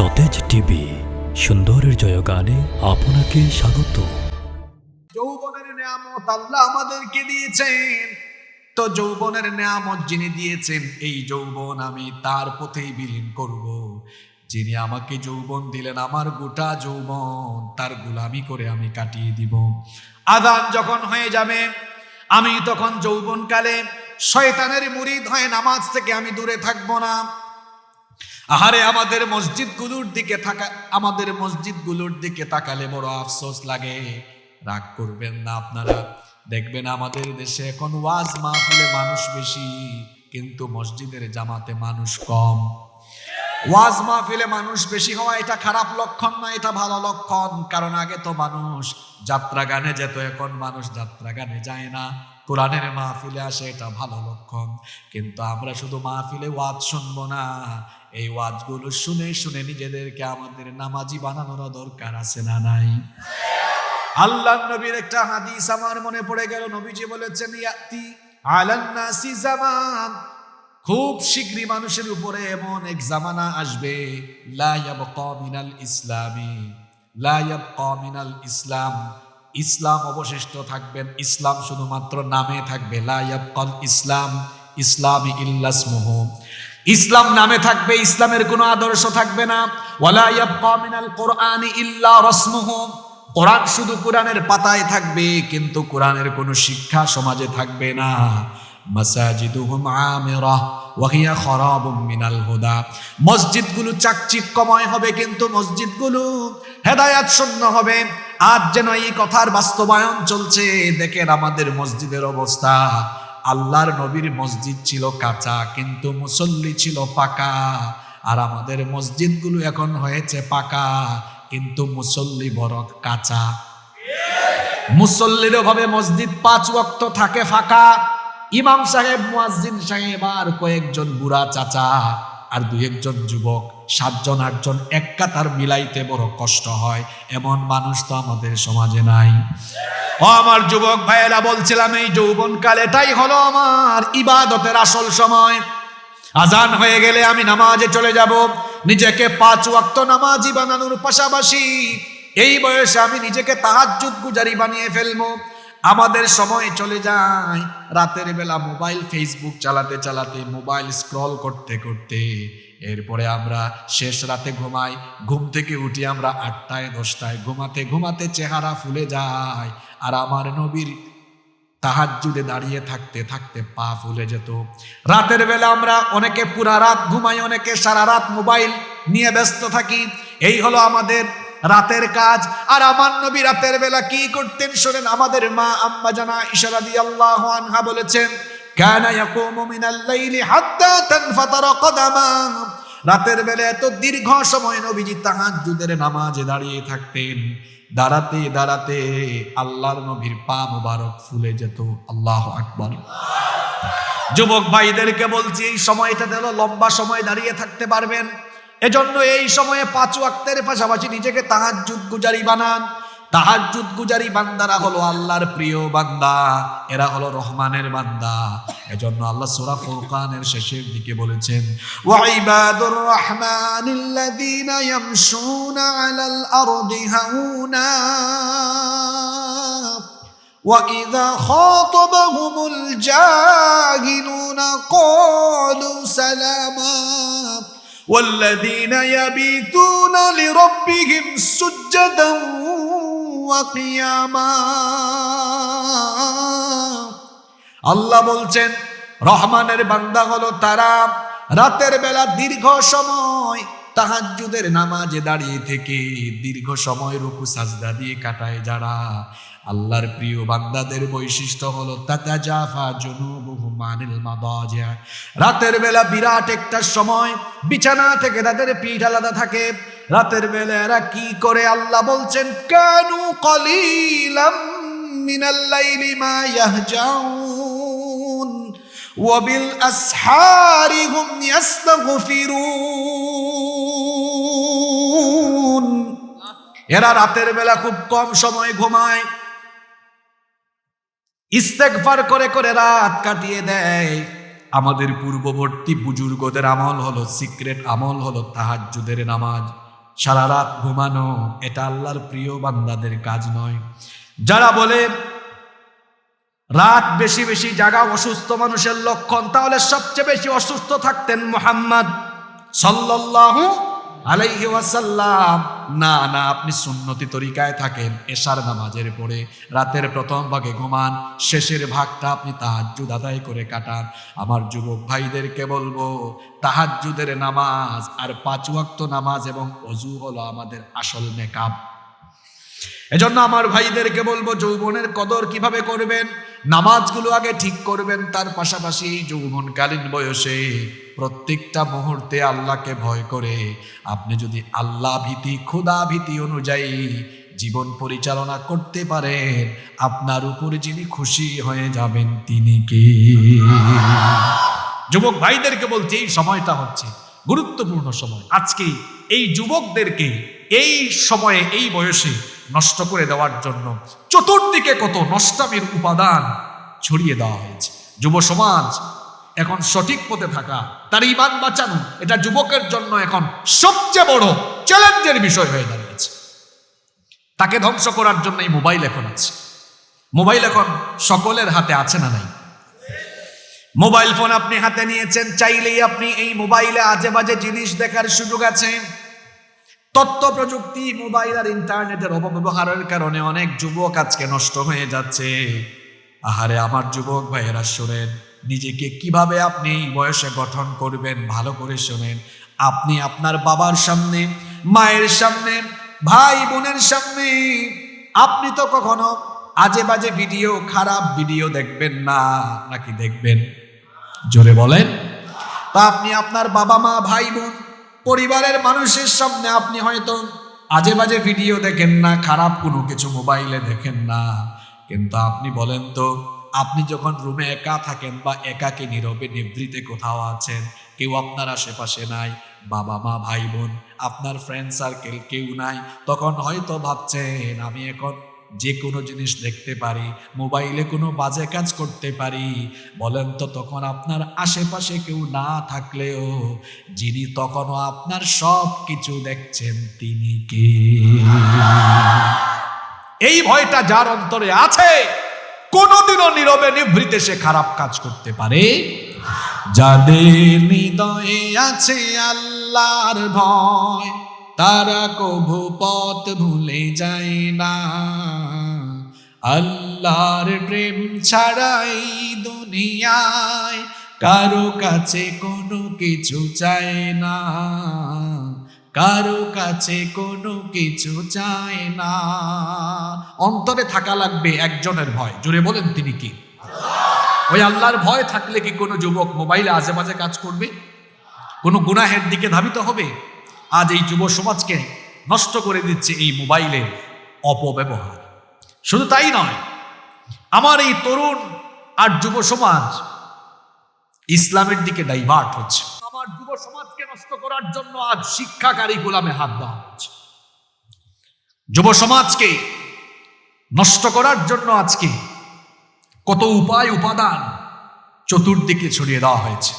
সতেজ টিভি, সুন্দরের জয়গানে আপনাকে স্বাগত। যৌবনের নিয়ামত আল্লাহ আমাদেরকে দিয়েছেন। তো যৌবনের নিয়ামত যিনি দিয়েছেন, এই যৌবন আমি তার পথেই বিলীন করব। যিনি আমাকে যৌবন দিলেন, আমার গোটা যৌবন তার গুলামি করে আমি কাটিয়ে দিব। আদান যখন হয়ে যাবে, আমি তখন যৌবনকালে শয়তানের মুরিদ হয়ে নামাজ থেকে আমি দূরে থাকব না। আহারে, আমাদের মসজিদগুলোর দিকে থাকা, আমাদের মসজিদগুলোর দিকে তাকালে বড় আফসোস লাগে। রাগ করবেন না আপনারা। দেখবেন আমাদের দেশে এখন ওয়াজ মাহফিলে মানুষ বেশি, কিন্তু মসজিদের জামাতে মানুষ কম। ওয়াজ মাহফিলে মানুষ বেশি হওয়া, এটা খারাপ লক্ষণ না, এটা ভালো লক্ষণ। কারণ আগে তো মানুষ যাত্রা গানে যেত, এখন মানুষ যাত্রা গানে যায় না। কোরআনের মাহফিলে আসে, এটা ভালো লক্ষণ। কিন্তু আমরা শুধু মাহফিলে ওয়াজ শুনব না। এই ওয়াজগুলো শুনে শুনে নিজেদেরকে আমাদের নামাজি বানানোর দরকার আছে না নাই? আল্লাহ নবীর একটা হাদিস আমার মনে পড়ে গেল। নবীজি বলেছেন, ইয়াতি আলান নাসি জামান। খুব শীঘ্রই মানুষের উপরে এমন এক জামানা আসবে, লা ইয়াবকা মিনাল ইসলামি। ইয়াবকা মিনাল ইসলাম। ইসলাম অবশিষ্ট থাকবেন। ইসলাম শুধুমাত্র নামে থাকবে। লা ইয়াবকাল ইসলাম, ইসলামি ইল্লাসমুহু ইসলাম নামে থাকবে, ইসলামের কোনো আদর্শ থাকবে না। ওয়ালা ইয়াবকা মিনাল কোরআনি ইল্লা রাসমুহু। কোরআন শুধু কোরআনের পাতায় থাকবে, কিন্তু কোরআনের কোনো শিক্ষা সমাজে থাকবে না। মাসাজিদুহুম আমিরা, ওয়াহিয়া খরাবুম মিনাল হুদা। মসজিদগুলো চাকচিক্যময় হবে, কিন্তু মসজিদগুলো হেদায়াত শূন্য হবে। আজ যেন এই কথার বাস্তবায়ন চলছে। দেখেন আমাদের মসজিদের অবস্থা। আল্লাহর নবীর মসজিদ ছিল কাঁচা, কিন্তু মুসল্লি ছিল পাকা। আর আমাদের মসজিদগুলো এখন হয়েছে পাকা, কিন্তু মুসল্লি বড় কাঁচা। মুসল্লির ভাবে মসজিদ পাঁচ ওয়াক্ত থাকে ফাঁকা। ইমাম সাহেব, মুয়াজ্জিন সাহেব আর কয়েকজন বুড়া চাচা। আর দু একজন যুবক, সাতজন, আটজন এক কাতার মিলাইতে বড় কষ্ট হয়। এমন মানুষ তো আমাদের সমাজে নাই। ও আমার যুবক ভাইয়েরা, বলছিলাম এই যৌবনকাল এটাই হলো আমার ইবাদতের আসল সময়। আজান হয়ে গেলে আমি নামাজে চলে যাব। নিজেকে পাঁচ ওয়াক্ত নামাজি বানানোর পাশাপাশি এই বয়সে আমি নিজেকে তাহাজ্জুদ গুজারি বানিয়ে ফেলব। আমাদের সময় চলে যায়। রাতের বেলা মোবাইল ফেসবুক চালাতে চালাতে, মোবাইল স্ক্রল করতে করতে। এরপরে আমরা শেষ রাতে ঘুমাই। ঘুম থেকে উঠি আমরা আটটায়, দশটায়। ঘুমাতে ঘুমাতে চেহারা ফুলে যায়। আর আমার নবীর তাহাজ্জুদে দাঁড়িয়ে থাকতে থাকতে পা ফুলে যেত। রাতের বেলা আমরা অনেকে পুরা রাত ঘুমাই, অনেকে সারা রাত মোবাইল নিয়ে ব্যস্ত থাকি। এই হলো আমাদের রাতের কাজ। আর আমার নবী রাতের বেলা কি করতেন শোনেন, আমাদের মা আম্মা জানা ইশারা দিয়ে আল্লাহ আনহা বলেছেন, কেন ইয়াকুমু মিনাল লাইলি হাত্তা তানফাতারা কদামা। রাতের বেলা এত দীর্ঘ সময় নবীজি যুদের নামাজে দাঁড়িয়ে থাকতেন। দাঁড়াতে দাঁড়াতে আল্লাহর নবীর পা মুবারক ফুলে যেত। আল্লাহ আকবর। যুবক ভাইদেরকে বলছি, এই সময়টা দিল লম্বা সময় দাঁড়িয়ে থাকতে পারবেন। এজন্য এই সময়ে পাঁচ আক্তের পাশাপাশি নিজেকে তাহার যুদ্ধ গুজারি বানান। তাহার যুদ্ধ গুজারি বান্দারা হলো আল্লাহর প্রিয় বান্দা, এরা হলো রহমানের বান্দা। এজন্য আল্লাহ সুরা ফুরকানের শেষের দিকে বলেছেন ওয়াইবাদুর রহমানিল্লাযীনা ইয়ামশুনা আলাল আরদি হাউনা, ওয়া ইযা খাতাবাহুমুল জাহিলুনা ক্বালু والذين يبيتون لربهم سجدا وقياما আল্লাহ বলছেন রহমানের বান্দা হলো তারা রাতের বেলা দীর্ঘ সময় তাহাজ্জুদের নামাজে দাঁড়িয়ে থেকে দীর্ঘ সময় রুকু সাজদা দিয়ে কাটায় যারা আল্লাহর প্রিয় বান্দাদের বৈশিষ্ট্য হলো তাতা জাফা জনুবুহু মানিল মাদাজা রাতের বেলা বিরাট একটা সময়, বিছানা থেকে তাদের পিঠ আলাদা থাকে। রাতের বেলা এরা কি করে আল্লাহ বলছেন, কানু কলিলাম মিনাল লাইলি মা ইয়াহজাউন, ওয়া বিল আসহারিহুম ইয়াস্তাগফিরুন। এরা রাতের বেলা খুব কম সময় ঘুমায়। ইস্তেকফার করে করে রাত কাটিয়ে দেয়। আমাদের পূর্ববর্তী বুজুর্গদের আমল হলো সিক্রেট আমল হলো তাহাজ্জুদের নামাজ। সারা রাত ঘুমানো, এটা আল্লাহর প্রিয় বান্দাদের কাজ নয়। যারা বলে, রাত বেশি বেশি জাগা অসুস্থ মানুষের লক্ষণ, তাহলে সবচেয়ে বেশি অসুস্থ থাকতেন মোহাম্মদ সাল্লাল্লাহু আলাইহি ওয়াসাল্লাম, না না, আপনি সুন্নতি তরিকায় থাকেন, এশার নামাজের পরে রাতের প্রথম ভাগে ঘুমান, শেষের ভাগটা আপনি তাহাজ্জুদ আদায় করে কাটান। আমার যুবক ভাইদেরকে বলব, তাহাজ্জুদের নামাজ আর পাঁচ ওয়াক্ত নামাজ এবং অজু হলো আমাদের আসল মেকআপ। এজন্য আমার ভাইদেরকে বলব, যৌবনের কদর কীভাবে করবেন? নামাজগুলো আগে ঠিক করবেন, তার পাশাপাশি যৌবনকালীন বয়সে প্রত্যেকটা মুহূর্তে আল্লাহকে ভয় করে। আপনি যদি আল্লাহ ভীতি ক্ষুদা ভীতি অনুযায়ী জীবন পরিচালনা করতে পারেন, আপনার উপরে যিনি খুশি হয়ে যাবেন তিনি কি? যুবক ভাইদেরকে বলছি, এই সময়টা হচ্ছে গুরুত্বপূর্ণ সময়। আজকে এই যুবকদেরকে এই সময়ে, এই বয়সে নষ্ট করে দেওয়ার জন্য চতুর্দিকে কত নষ্টামির উপাদান ছড়িয়ে দেওয়া হয়েছে। যুব সমাজ এখন সঠিক পথে থাকা, তার ইমান বাঁচানো, এটা যুবকের জন্য এখন সবচেয়ে বড় চ্যালেঞ্জের বিষয় হয়ে দাঁড়িয়েছে। তাকে ধ্বংস করার জন্য এই মোবাইল এখন আছে। মোবাইল এখন সকলের হাতে আছে না নাই? মোবাইল ফোন আপনি হাতে নিয়েছেন, চাইলেই আপনি এই মোবাইলে আজে বাজে জিনিস দেখার সুযোগ আছে। তথ্য প্রযুক্তি মোবাইল আর ইন্টারনেটের অপব্যবহারের কারণে অনেক যুবক আজকে নষ্ট হয়ে যাচ্ছে। আহারে, আমার যুবক ভাইয়েরা শোনেন, নিজেকে কীভাবে আপনি বয়সে গঠন করবেন ভালো করে শোনেন। আপনি আপনার বাবার সামনে, মায়ের সামনে, ভাই বোনের সামনে, আপনি তো কখনো আজে বাজে ভিডিও, খারাপ ভিডিও দেখবেন না, নাকি দেখবেন? জোরে বলেন। তা আপনি আপনার বাবা মা, ভাই বোন পরিবারের মানুষের সামনে আপনি হয়তো আজে বাজে ভিডিও দেখেন না, খারাপ কোনো কিছু মোবাইলে দেখেন না। কিন্তু আপনি বলেন তো, আপনি যখন রুমে একা থাকেন বা একাকে নীরবে নিভৃতে কোথাও আছেন, কেউ আপনার আশেপাশে নাই, বাবা মা, ভাই বোন, আপনার ফ্রেন্ড সার্কেল কেউ নাই, তখন হয়তো ভাবছেন, আমি এখন যে কোনো জিনিস দেখতে পারি, মোবাইলে কোনো বাজে কাজ করতে পারি। বলেন তো তখন আপনার আশেপাশে কেউ না থাকলেও, যিনি তখনও আপনার সব কিছু দেখছেন তিনি কে? এই ভয়টা যার অন্তরে আছে, কোনোদিনও নীরবে নিভৃতে সে খারাপ কাজ করতে পারে। যাদের হৃদয়ে আছে আল্লাহর ভয় তারা কভু পথ ভুলে যায় না। আল্লাহর প্রেম ছাড়াই দুনিয়ায় কারও কাছে কোনো কিছু চায় না। কারও কাছে কোনো কিছু চায় না। অন্তরে থাকা লাগবে একজনের ভয়। জোরে বলেন তিনি কি? ওই আল্লাহর ভয় থাকলে কি কোনো যুবক মোবাইলে আজে বাজে কাজ করবে? কোনো গুনাহের দিকে ধাবিত হবে? আজ এই যুব সমাজকে নষ্ট করে দিচ্ছে এই মোবাইলের অপব্যবহার। শুধু তাই নয়, আমার এই তরুণ আর যুব সমাজ ইসলামের দিকে ডাইভার্ট হচ্ছে। আমার যুব সমাজকে নষ্ট করার জন্য আজ শিক্ষা কারিকুলামে হাত দেওয়া হচ্ছে। যুব সমাজকে নষ্ট করার জন্য আজকে কত উপায়, উপাদান চতুর্দিকে ছড়িয়ে দেওয়া হয়েছে।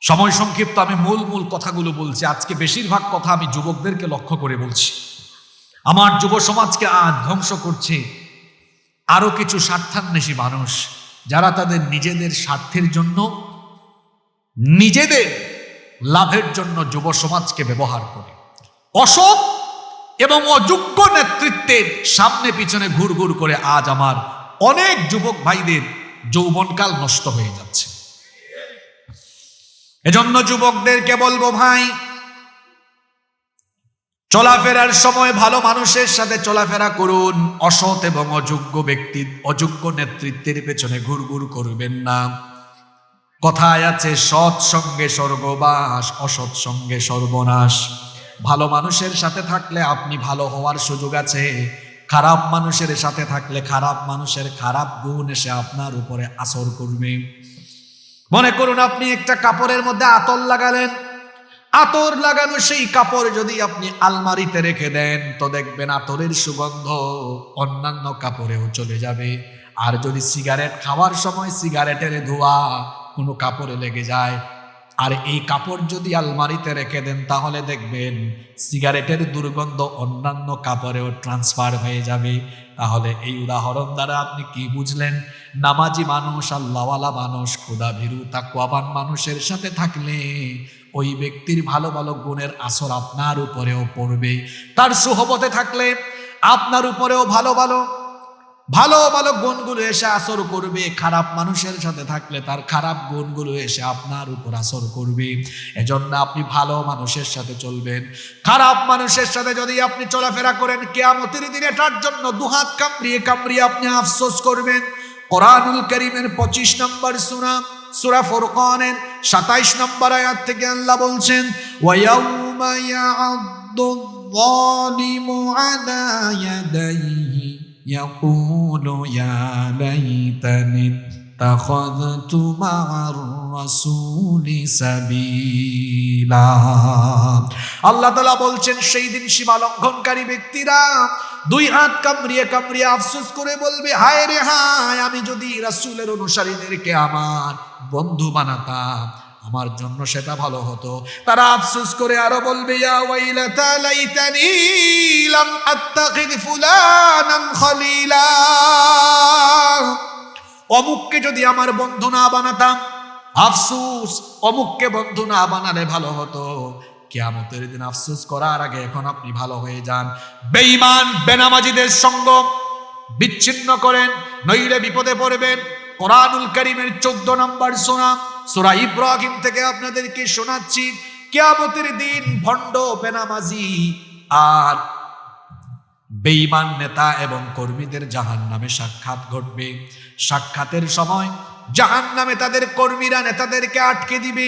সময় সংক্ষিপ্ত আমি মূল মূল কথাগুলো বলছি। আজকে বেশিরভাগ কথা আমি যুবকদেরকে লক্ষ্য করে বলছি। আমার যুব সমাজকে আজ ধ্বংস করছে আরও কিছু স্বার্থান্বেষী মানুষ যারা তাদের নিজেদের স্বার্থের জন্য, নিজেদের লাভের জন্য যুব সমাজকে ব্যবহার করে। অসৎ এবং অযোগ্য নেতৃত্বের সামনে পিছনে ঘুর ঘুর করে আজ আমার অনেক যুবক ভাইদের যৌবনকাল নষ্ট হয়ে যাচ্ছে। এজন্য যুবকদেরকে বলব ভাই, চলাফেরার সময় ভালো মানুষের সাথে চলাফেরা করুন। অসৎ এবং অযোগ্য ব্যক্তি, অযোগ্য নেতৃত্বের পেছনে ঘুরঘুর করবেন না। কথায় আছে, সৎ সঙ্গে স্বর্গবাস, অসৎ সঙ্গে সর্বনাশ। ভালো মানুষের সাথে থাকলে আপনি ভালো হওয়ার সুযোগ আছে। খারাপ মানুষের সাথে থাকলে খারাপ মানুষের খারাপ গুণ এসে আপনার উপরে আসর করবে। মনে করুন আপনি একটা কাপড়ের মধ্যে আতর লাগালেন। আতর লাগানো সেই কাপড় যদি আপনি আলমারিতে রেখে দেন, তো দেখবেন আতরের সুগন্ধ অন্যান্য কাপড়েও চলে যাবে। আর যদি সিগারেট খাওয়ার সময় সিগারেটের ধোয়া কোনো কাপড়ে লেগে যায়, আর এই কাপড় যদি আলমারিতে রেখে দেন, তাহলে দেখবেন সিগারেটের দুর্গন্ধ অন্যান্য কাপড়েও ট্রান্সফার হয়ে যাবে। তাহলে এই উদাহরণ দ্বারা আপনি কি বুঝলেন? নামাজি মানুষ, আল্লাহওয়ালা মানুষ ক্ষুদা ভীরু তাকুয়াবান মানুষের সাথে থাকলে ওই ব্যক্তির ভালো ভালো গুণের আসর আপনার উপরেও পড়বে। তার সুহবতে থাকলে আপনার উপরেও ভালো ভালো ভালো ভালো গুণগুলো এসে আসর করবে খারাপ মানুষের সাথে থাকলে তার খারাপ গুণগুলো এসে আপনার উপর আসর করবে এজন্য আপনি ভালো মানুষের সাথে চলবেন খারাপ মানুষের সাথে যদি আপনি চলাফেরা করেন কেয়ামতের দিন এটার জন্য দুহাত কামড়িয়ে কামড়িয়ে আপনি আফসোস করবেন কোরআনুল করিমের পঁচিশ নম্বর সুরা সুরা ফুরকানের সাতাইশ নম্বর আয়াত থেকে আল্লাহ বলছেন ওয়াউমা ইয়া'আদ্দু الظالم على يديه يقول يا ليتني اتخذت مع الرسول سبيلا আল্লাহ তালা বলছেন সেই দিন সীমা লঙ্ঘনকারী ব্যক্তিরা দুই হাত কামড়িয়ে কামড়িয়ে আফসোস করে বলবে হায় রে হায় আমি যদি রাসূলের অনুসারীদেরকে আমার বন্ধু বানাতাম আমার জন্য সেটা ভালো হতো। তারা আফসোস করে আরও বলবে অমুককে যদি আমার বন্ধু না বানাতাম, আফসুস, অমুককে বন্ধু না বানালে ভালো হতো। কিয়ামতের দিন আফসুস করার আগে এখন আপনি ভালো হয়ে যান। বেঈমান, বেনামাজিদের সঙ্গ বিচ্ছিন্ন করেন, নইলে বিপদে পড়বেন। কোরআনুল করিমের চোদ্দ নম্বর সোনা সোরা ইব্রাহিম থেকে আপনাদেরকে শোনাচ্ছি, কেয়ামতের দিন ভণ্ড বেনামাজি আর বেঈমান নেতা এবং কর্মীদের জাহান নামে সাক্ষাৎ ঘটবে। সাক্ষাতের সময় জাহান নামে তাদের কর্মীরা নেতাদেরকে আটকে দিবে।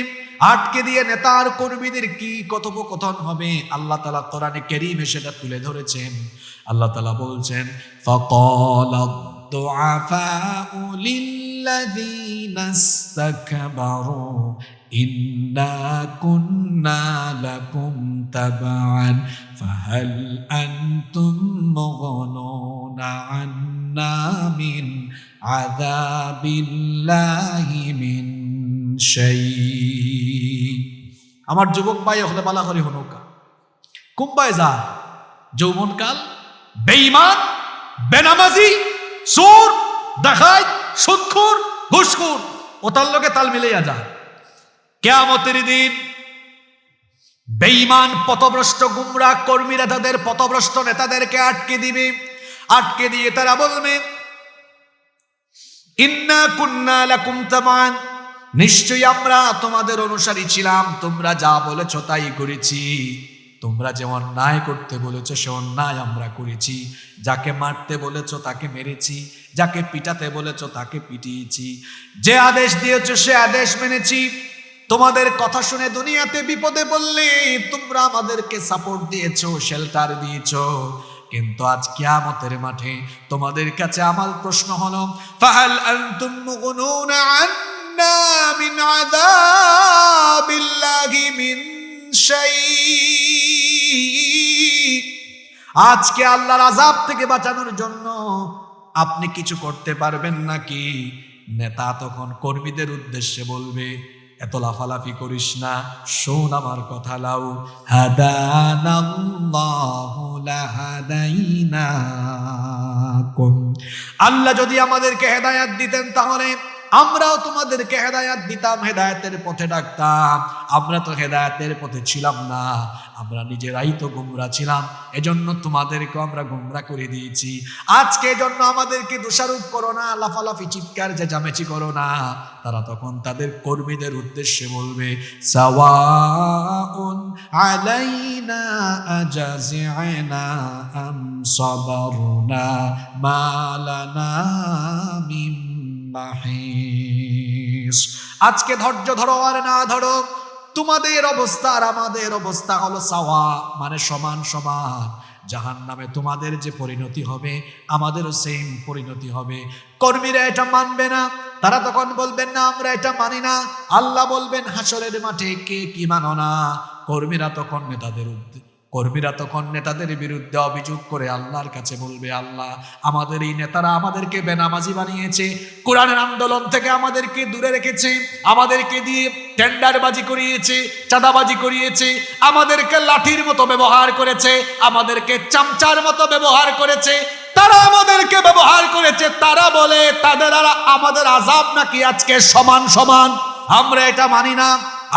আটকে দিয়ে নেতা আর কর্মীদের কি কথোপকথন হবে? আল্লাহ তালা কোরআনে কেরিমে সেটা তুলে ধরেছেন। আল্লাহ তালা বলছেন ফকল الضعفاء للذين استكبروا إنا كنا لكم تبعا فهل أنتم مغنون عنا من عذاب الله من شيء আমার যুবক ভাই হলে বালা করি হনুকা কুম্বায় যা যৌবনকাল বেঈমান বেনামাজি চোর দেখায় সুৎখুর, ঘুষখুর। ও তার লোকে তাল মিলাইয়া যায়। দিন পথভ্রষ্ট গুমরা কর্মীরা তাদের পথভ্রষ্ট নেতাদেরকে আটকে দিবে। আটকে দিয়ে তারা বলবে, ইন্না কুন্না নিশ্চয়ই আমরা তোমাদের অনুসারী ছিলাম, তোমরা যা বলেছ তাই করেছি। তোমরা যে অন্যায় করতে বলেছ, সে অন্যায় আমরা করেছি। যাকে মারতে বলেছ, তাকে মেরেছি। যাকে পিটাতে বলেছ, তাকে পিটিয়েছি। যে আদেশ দিয়েছ, সে আদেশ মেনেছি। তোমাদের কথা শুনে দুনিয়াতে বিপদে বললে তোমরা আমাদেরকে সাপোর্ট দিয়েছ শেল্টার দিয়েছ। কিন্তু আজ কিয়ামতের মাঠে তোমাদের কাছে আমার প্রশ্ন হলো, ফাহাল আনতুম মুগনুনা আন্না মিন আযাবিল্লাহি মিন শাই আজকে আল্লাহর আযাব থেকে বাঁচানোর জন্য আপনি কিছু করতে পারবেন নাকি? নেতা তখন কর্মীদের উদ্দেশ্যে বলবে, এত লাফালাফি করিস না, শোন আমার কথা, লাউ আল্লাহ যদি আমাদেরকে হেদায়াত দিতেন তাহলে আমরাও তোমাদেরকে হেদায়াত দিতাম, হেদায়াতের পথে ডাকতাম। আমরা তো হেদায়াতের পথে ছিলাম না, আমরা নিজেরাই তো গুমরা ছিলাম। এজন্য তোমাদেরকে আমরা গুমরা করে দিয়েছি। আজকে এজন্য আমাদেরকে দোষারোপ করো না, লাফালাফি, চিৎকার, চেঁচামেচি করো না। তারা তখন তাদের কর্মীদের উদ্দেশ্যে বলবে, সাওয়াউন আলাইনা আম মালানা মিন মাহিস আজকে ধৈর্য ধরো আর না ধরো, তোমাদের অবস্থা আর আমাদের অবস্থা হলো সাওয়া মানে সমান সমান। জাহান নামে তোমাদের যে পরিণতি হবে, আমাদেরও সেম পরিণতি হবে। কর্মীরা এটা মানবে না, তারা তখন বলবেন, না, আমরা এটা মানি না। আল্লাহ বলবেন, হাসরের মাঠে কে কি মানো না? কর্মীরা তখন নেতাদের উদ্দে- কর্মীরা তখন নেতাদের বিরুদ্ধে অভিযোগ করে আল্লাহর কাছে বলবে, আল্লাহ, আমাদের এই নেতারা আমাদেরকে বেনামাজি বানিয়েছে। কোরআনের আন্দোলন থেকে আমাদেরকে দূরে রেখেছে, আমাদেরকে দিয়ে টেন্ডারবাজি করিয়েছে, চাঁদাবাজি করিয়েছে, আমাদেরকে লাঠির মতো ব্যবহার করেছে, আমাদেরকে চামচার মতো ব্যবহার করেছে। তারা আমাদেরকে ব্যবহার করেছে, তারা বলে, তাদের আর আমাদের আজাব নাকি আজকে সমান সমান? আমরা এটা মানি না।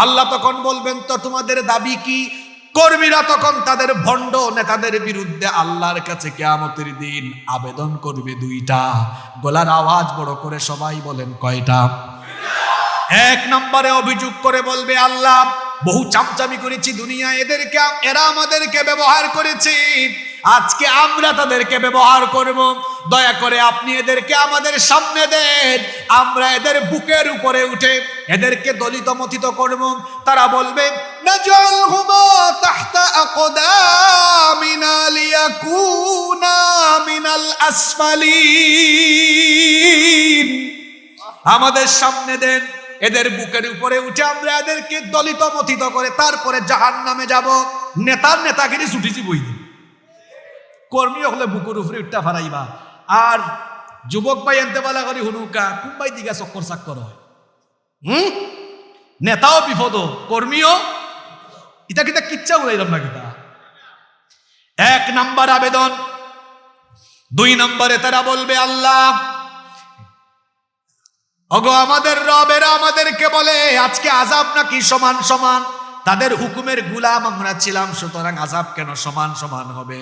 আল্লাহ তখন বলবেন, তো তোমাদের দাবি কি? কর্মীরা তখন তাদের ভণ্ড নেতাদের বিরুদ্ধে আল্লাহর কাছে কেয়ামতের দিন আবেদন করবে দুইটা। গলার আওয়াজ বড় করে সবাই বলেন কয়টা? এক নম্বরে অভিযোগ করে বলবে, আল্লাহ, বহু চামচামি করেছি দুনিয়া, এদেরকে, এরা আমাদেরকে ব্যবহার করেছে। আজকে আমরা তাদেরকে ব্যবহার করব। দয়া করে আপনি এদেরকে আমাদের সামনে দেন। আমরা এদের বুকের উপরে উঠে এদেরকে দলিত মথিত করব। তারা বলবে আমাদের সামনে দেন। এদের বুকের উপরে উঠে আমরা এদেরকে দলিত মথিত করে তারপরে জাহান নামে যাব। নেতার নেতাগিরি ছুটিছি বই কর্মী হলে বুকুর উপরে উঠটা ফারাইবা আর যুবক পাই আনতে বলা করি হুনুকা কুম্বাই দিঘা চক্কর চাক্কর হয়? হুম? নেতাও বিপদ কর্মীও ইটা কিতা কিচ্ছা উড়াইলাম না কিতা? এক নাম্বার আবেদন, দুই নম্বরে তারা বলবে আল্লাহ। অগো, আমাদের রবেরা আমাদেরকে বলে, আজকে আজাব নাকি সমান সমান? তাদের হুকুমের গুলাম আমরা ছিলাম, সুতরাং আজাব কেন সমান সমান হবে?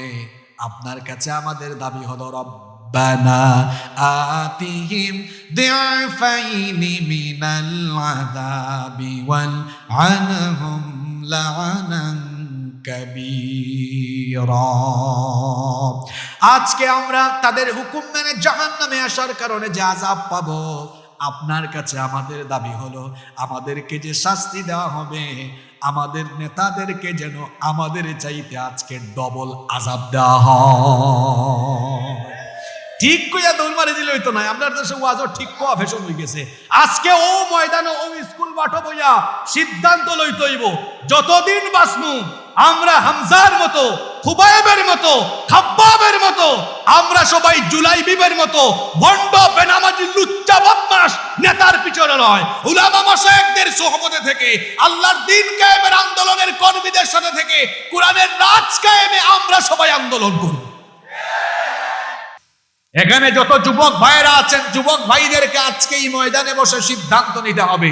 আপনার কাছে আমাদের দাবি হলো, রব্বানা আতিহিম দিআফাইনি মিনাল আযাবি ওয়াল আনহুম লাআনান কাবীরা। আজকে আমরা তাদের হুকুম মেনে জাহান্নামে আসার কারণে যে আজাব পাবো। আপনার কাছে আমাদের দাবি হলো, আমাদেরকে যে শাস্তি দেওয়া হবে, আমাদের নেতাদেরকে যেন আমাদের চাইতে আজকে ডবল আজাব দেওয়া হয়। ঠিক কইয়া দৌড় মারি দিলে হইতো না। আমরা দেশে ওয়াজও ঠিক কোয়া ফেশন হয়ে গেছে। আজকে ও ময়দানে ও স্কুল মাঠো বইয়া সিদ্ধান্ত লইতইব যতদিন বাসমু আমরা হামজার মতো, খুবাইবের মতো, খাব্বাবের মতো, আমরা সবাই জুলাই বিবের মতো, ভণ্ড বেনামাজি লুচ্চা বদমাস নেতার পিছনে নয়। উলামা মাসায়েকদের সোহবতে থেকে, আল্লাহর দিন কায়েমের আন্দোলনের কর্মীদের সাথে থেকে, কোরআনের রাজ কায়েমে আমরা সবাই আন্দোলন করব। এখানে যত যুবক ভাইয়েরা আছেন, যুবক ভাইদেরকে আজকে এই ময়দানে বসে সিদ্ধান্ত নিতে হবে।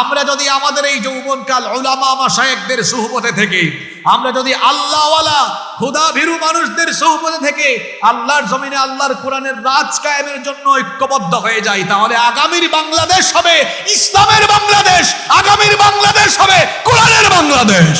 আমরা যদি আমাদের এই যৌবনকাল ওলামা মাসায়েকদের সুহবতে থেকে, আমরা যদি আল্লাহওয়ালা খুদা ভীরু মানুষদের সুহবতে থেকে আল্লাহর জমিনে, আল্লাহর কোরআনের রাজ কায়েমের জন্য ঐক্যবদ্ধ হয়ে যাই, তাহলে আগামীর বাংলাদেশ হবে ইসলামের বাংলাদেশ, আগামীর বাংলাদেশ হবে কোরআনের বাংলাদেশ।